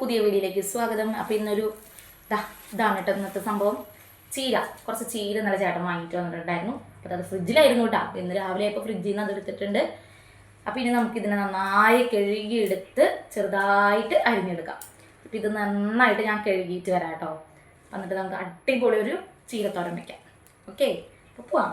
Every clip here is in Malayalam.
പുതിയ വീഡിയോയിലേക്ക് സ്വാഗതം. അപ്പോൾ ഇന്നൊരു ദാ ഇതാണ് കേട്ടോ ഇന്നത്തെ സംഭവം. ചീര കുറച്ച് ചീര നല്ല ചേട്ടൻ വാങ്ങിയിട്ട് വന്നിട്ടുണ്ടായിരുന്നു. അപ്പോൾ അത് ഫ്രിഡ്ജിലായിരുന്നു കേട്ടോ. ഇന്ന് രാവിലെ ഇപ്പോൾ ഫ്രിഡ്ജിൽ നിന്ന് അത് എടുത്തിട്ടുണ്ട്. അപ്പോൾ ഇനി നമുക്ക് ഇതിനെ നന്നായി കഴുകിയെടുത്ത് ചെറുതായിട്ട് അരിഞ്ഞെടുക്കാം. അപ്പോൾ ഇത് നന്നായിട്ട് ഞാൻ കഴുകിയിട്ട് വരാം കേട്ടോ. എന്നിട്ട് നമുക്ക് അടിപൊളി ഒരു ചീരത്തോരൻ വയ്ക്കാം ഓക്കെ? അപ്പോൾ പോവാം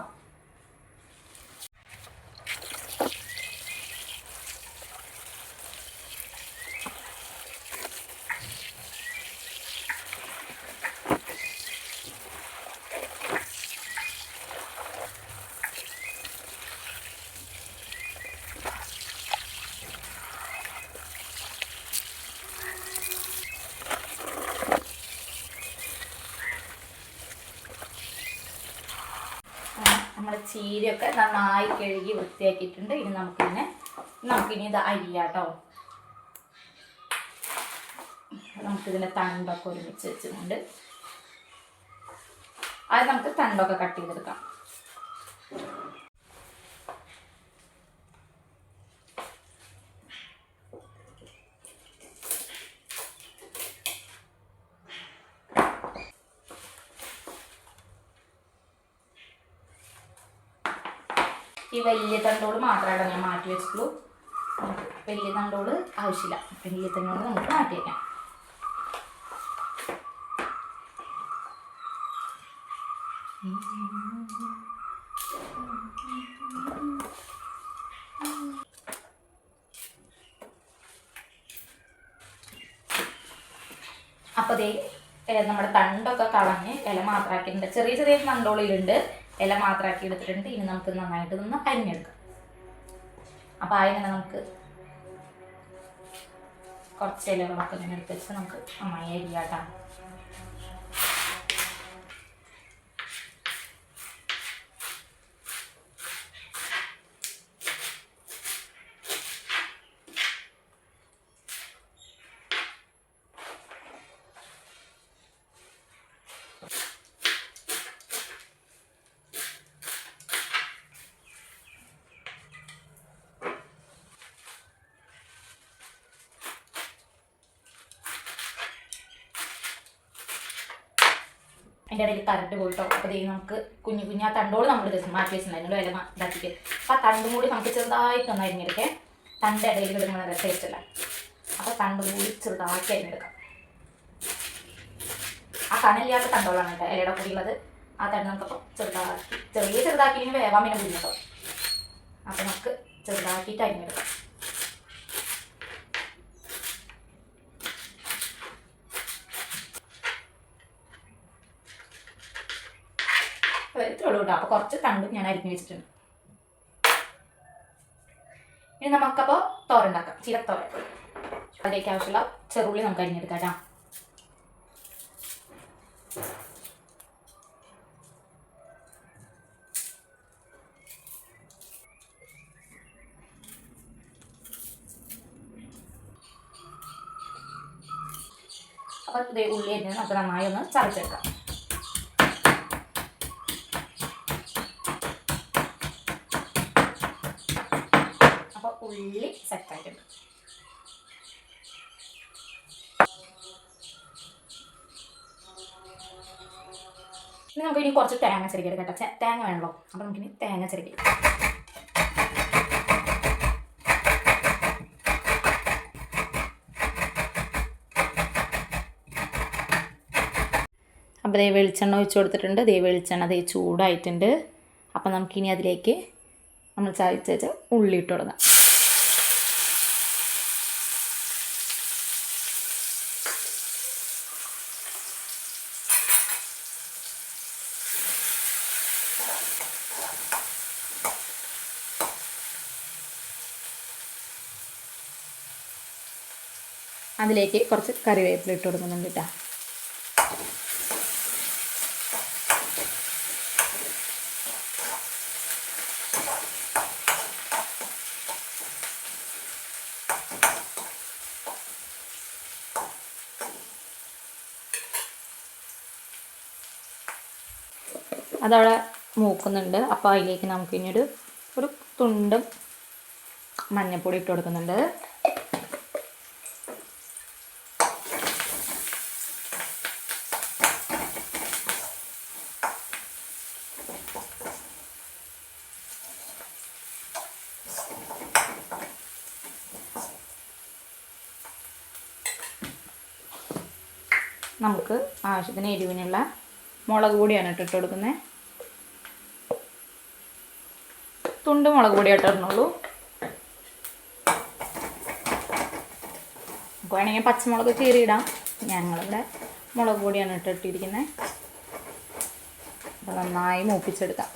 നമ്മൾ ചീരയൊക്കെ നന്നായി കഴുകി വൃത്തിയാക്കിയിട്ടുണ്ട്. ഇനി നമുക്കിങ്ങനെ നമുക്കിനി ഇത് അരിയാട്ടോ. നമുക്കിതിന്റെ തണ്ടൊക്കെ ഒരുമിച്ച് വെച്ചുകൊണ്ട് അത് നമുക്ക് തണ്ടൊക്കെ കട്ട് ചെയ്തെടുക്കാം. ഈ വലിയ തണ്ടോട് മാത്രമാണ് ഞാൻ മാറ്റി വെച്ചിട്ടുള്ളൂ. വലിയ തണ്ടോട് ആവശ്യമില്ല. വലിയ തണ്ടോട് നമുക്ക് മാറ്റി വയ്ക്കാം അപ്പോൾ ദേ നമ്മുടെ തണ്ടൊക്കെ കളഞ്ഞ് ഇല മാത്രമാക്കിയിട്ടുണ്ട്. ചെറിയ ചെറിയ തണ്ടോളിലുണ്ട്. ഇല മാത്രമാക്കി എടുത്തിട്ടുണ്ട്. ഇനി നമുക്ക് നന്നായിട്ട് നിന്ന് അരിഞ്ഞെടുക്കാം. അപ്പോൾ അതിനെ നമുക്ക് കുറച്ച് ഇലകളൊക്കെ ഇങ്ങനെ എടുത്ത് നമുക്ക് നന്നായി അരിയാട്ടാം. അതിന്റെ ഇടയിൽ കറണ്ട് പോയിട്ടോ. അപ്പോൾ ദൈവം നമുക്ക് കുഞ്ഞു കുഞ്ഞു ആ തണ്ടോട് നമ്മൾ ജസ്റ്റ് മാറ്റി വെച്ചിട്ടുണ്ടായിരുന്നു മാ- ഇതാക്കിയിട്ട്. അപ്പോൾ ആ തണ്ടും കൂടി നമുക്ക് ചെറുതായിട്ട് ഒന്ന് അരിഞ്ഞെടുക്കേ. തണ്ട് ഇടയിൽ ഇടുമ്പോൾ നല്ല ടേസ്റ്റ് അല്ല? അപ്പോൾ തണ്ടും കൂടി ചെറുതാക്കി അരിഞ്ഞെടുക്കാം. ആ കനലില്ലാത്ത തണ്ടോളാണ് കേട്ടോ ഇലയുടെ കൂടിയുള്ളത് ആ തണ്ട് നമുക്കപ്പോൾ ചെറുതാക്കി ചെറിയ ചെറുതാക്കി വേവാൻ പിന്നെ ബുദ്ധിമുട്ടോ അപ്പോൾ നമുക്ക് ചെറുതാക്കിയിട്ട് അരിഞ്ഞെടുക്കാം. ഇത്രയുള്ളൂ കേട്ടോ. അപ്പോൾ കുറച്ച് തണ്ടും ഞാൻ അരിഞ്ഞു വെച്ചിട്ടുണ്ട്. ഇനി നമുക്കപ്പോൾ തോരണ്ടാക്കാം ചീരത്തോരൻ. അതിലേക്ക് ആവശ്യമുള്ള ചെറുള്ളി നമുക്ക് അരിഞ്ഞെടുക്കാം കേട്ടോ. അപ്പോൾ ഉള്ളി അരിഞ്ഞ് നമുക്ക് നന്നായി ഒന്ന് ചതച്ചെടുക്കാം. അപ്പോൾ ഉള്ളി സെറ്റായിട്ടുണ്ട് ഇനി നമുക്ക് ഇനി കുറച്ച് തേങ്ങ ചെറുക്കിയത് കേട്ടോ. തേങ്ങ വേണമല്ലോ അപ്പോൾ നമുക്കിനി തേങ്ങ ചെറുക്കി അപ്പോൾ ദേ വെളിച്ചെണ്ണ ഒഴിച്ച് കൊടുത്തിട്ടുണ്ട്. ദേ വെളിച്ചെണ്ണ ദേ ചൂടായിട്ടുണ്ട്. അപ്പോൾ നമുക്കിനി അതിലേക്ക് നമ്മൾ ചതച്ച് വെച്ച ഉള്ളി ഇട്ട് കൊടുക്കാം. അതിലേക്ക് കുറച്ച് കറിവേപ്പില ഇട്ട് കൊടുക്കുന്നുണ്ട് കേട്ടോ അതവിടെ മൂക്കുന്നുണ്ട്. അപ്പോൾ അതിലേക്ക് നമുക്ക് ഇനി ഒരു ഒരു തുണ്ടും മഞ്ഞൾപ്പൊടി ഇട്ട് കൊടുക്കുന്നുണ്ട്. നമുക്ക് ആവശ്യത്തിന് എരിവിനുള്ള മുളക് പൊടിയാണ് ഇട്ടിട്ട് കൊടുക്കുന്നത് തുണ്ട് മുളക് പൊടി ഇട്ടിരുന്നുള്ളൂ നമുക്ക് വേണമെങ്കിൽ പച്ചമുളക് കീറിയിടാം ഞങ്ങളിവിടെ മുളക് പൊടിയാണ് ഇട്ടിട്ടിരിക്കുന്നത് നന്നായി മൂപ്പിച്ചെടുക്കാം.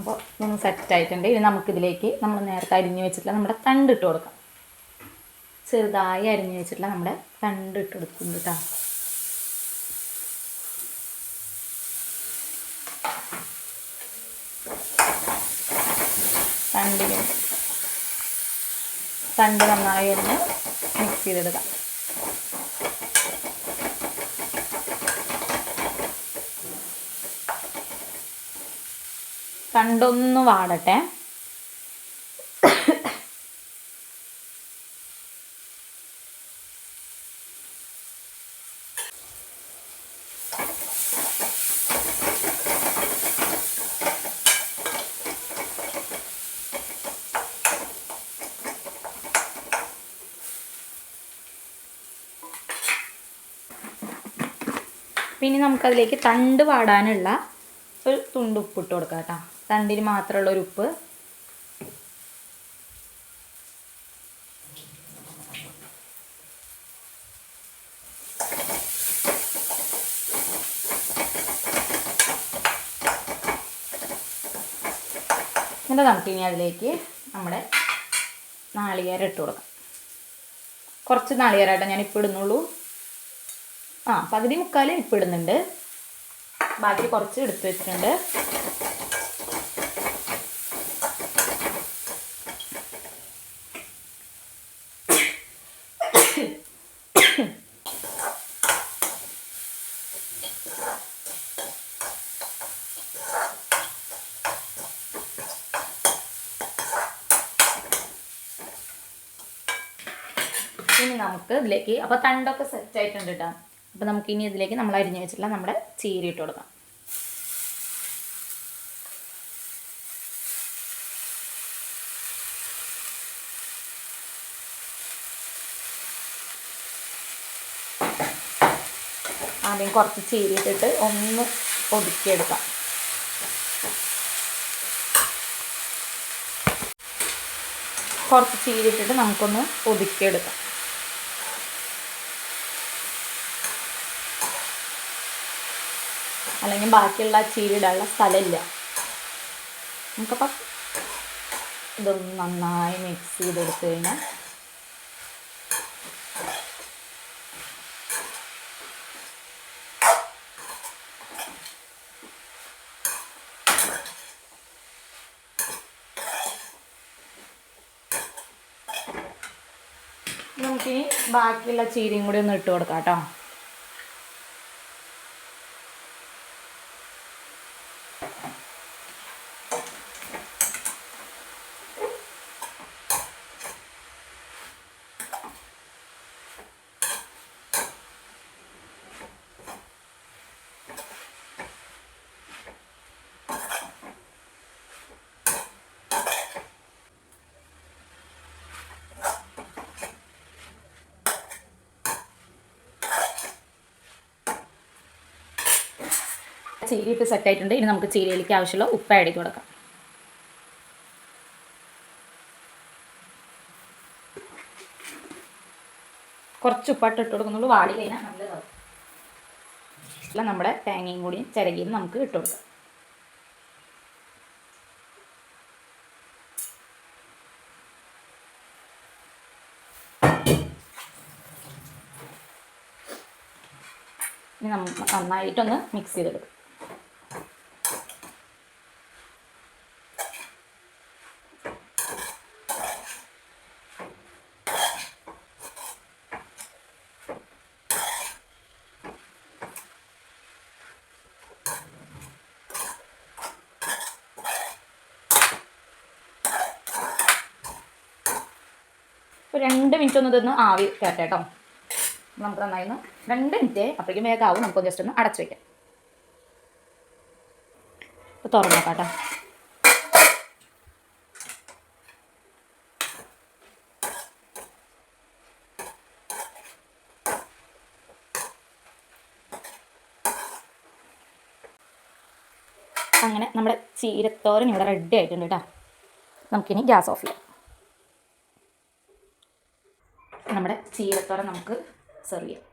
അപ്പോൾ സെറ്റ് ആയിട്ടുണ്ട്. ഇനി നമുക്കിതിലേക്ക് നമ്മൾ നേരത്തെ അരിഞ്ഞു വെച്ചിട്ടുള്ള നമ്മുടെ തണ്ട് ഇട്ട് കൊടുക്കാം. ചെറുതായി അരിഞ്ഞു വെച്ചിട്ടുള്ള നമ്മുടെ തണ്ട് ഇട്ട് കൊടുക്കുന്നു കേട്ടോ തണ്ടിൽ തണ്ട് നന്നായി ഒന്ന് മിക്സ് ചെയ്തെടുക്കാം. തണ്ടൊന്ന് വാടട്ടെ. പിന്നെ നമുക്കതിലേക്ക് തണ്ട് വാടാനുള്ള ഒരു തുണ്ട് ഉപ്പ് ഇട്ട് കൊടുക്കാം കേട്ടോ. തണ്ടിന് മാത്രമുള്ള ഒരു ഉപ്പ്. എന്നിട്ട് നമുക്കിനി അതിലേക്ക് നമ്മുടെ നാളികേരം ഇട്ട് കൊടുക്കാം. കുറച്ച് നാളികേരമായിട്ടാണ് ഞാൻ ഇപ്പോൾ ഇടുന്നുള്ളൂ. ആ പകുതി മുക്കാൽ ഇപ്പം ഇടുന്നുണ്ട്. ബാക്കി കുറച്ച് എടുത്ത് വെച്ചിട്ടുണ്ട്. ഇനി നമുക്ക് ഇതിലേക്ക് അപ്പോൾ തണ്ടൊക്കെ സെറ്റ് ആയിട്ടുണ്ട് കേട്ടോ അപ്പോൾ നമുക്ക് ഇനി ഇതിലേക്ക് നമ്മൾ അരിഞ്ഞു വെച്ചിട്ടുള്ള നമ്മുടെ ചീര ഇട്ട് കൊടുക്കാം. ആദ്യം കുറച്ച് ചീരി ഇട്ടിട്ട് ഒന്ന് ഒതുക്കിയെടുക്കാം. കുറച്ച് ചീര ഇട്ടിട്ട് നമുക്കൊന്ന് ഒതുക്കിയെടുക്കാം. അല്ലെങ്കിൽ ബാക്കിയുള്ള ചീരിടാനുള്ള സ്ഥലമില്ല. നമുക്കപ്പം ഇതൊന്ന് നന്നായി മിക്സ് ചെയ്തെടുത്തു കഴിഞ്ഞാൽ നമുക്കിനി ബാക്കിയുള്ള ചീരയും കൂടി ഒന്ന് ഇട്ട് കൊടുക്കാം കേട്ടോ. ചീര ഇപ്പോൾ സെറ്റ് ആയിട്ടുണ്ട്. ഇനി നമുക്ക് ചീരയിലേക്ക് ആവശ്യമുള്ള ഉപ്പ് ആഡ് ചെയ്ത് കൊടുക്കാം. കുറച്ച് ഉപ്പാട്ട് ഇട്ട് കൊടുക്കുന്നുള്ളൂ. വാടി കഴിഞ്ഞാൽ നല്ലതാവും. നമ്മുടെ തേങ്ങയും കൂടി ചിരകിയും നമുക്ക് ഇട്ട് കൊടുക്കാം. ഇനി നമ്മൾ നന്നായിട്ടൊന്ന് മിക്സ് ചെയ്തെടുക്കും. ഒരു രണ്ട് മിനിറ്റ് ഒന്ന് തിന്ന് ആവി കയറ്റേ കേട്ടോ. നമുക്ക് നന്നായി ഒന്ന് രണ്ട് മിനിറ്റ് അപ്പോഴേക്കും വേഗമാവും ആവും. നമുക്ക് ജസ്റ്റ് ഒന്ന് അടച്ചു വയ്ക്കാം ഇപ്പോൾ തുറന്നു നോക്കാം അങ്ങനെ നമ്മുടെ ചീരത്തോരൻ ഇവിടെ റെഡി ആയിട്ടുണ്ട് കേട്ടോ. നമുക്കിനി ഗ്യാസ് ഓഫ് ചെയ്യാം. ചീരത്തോരൻ നമുക്ക് സെർവ് ചെയ്യാം.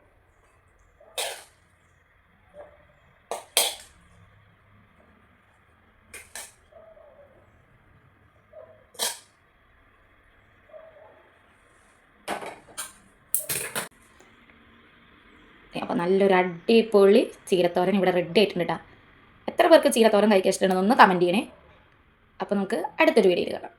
അപ്പോൾ നല്ലൊരു അടിപൊളി ചീരത്തോരൻ ഇവിടെ റെഡി ആയിട്ടുണ്ട് കേട്ടോ എത്ര പേർക്ക് ചീരത്തോരൻ കഴിക്കാൻ ഇഷ്ടമാണെന്നൊന്ന് കമന്റ് ചെയ്യണേ. അപ്പോൾ നമുക്ക് അടുത്തൊരു വീഡിയോയിൽ കാണാം.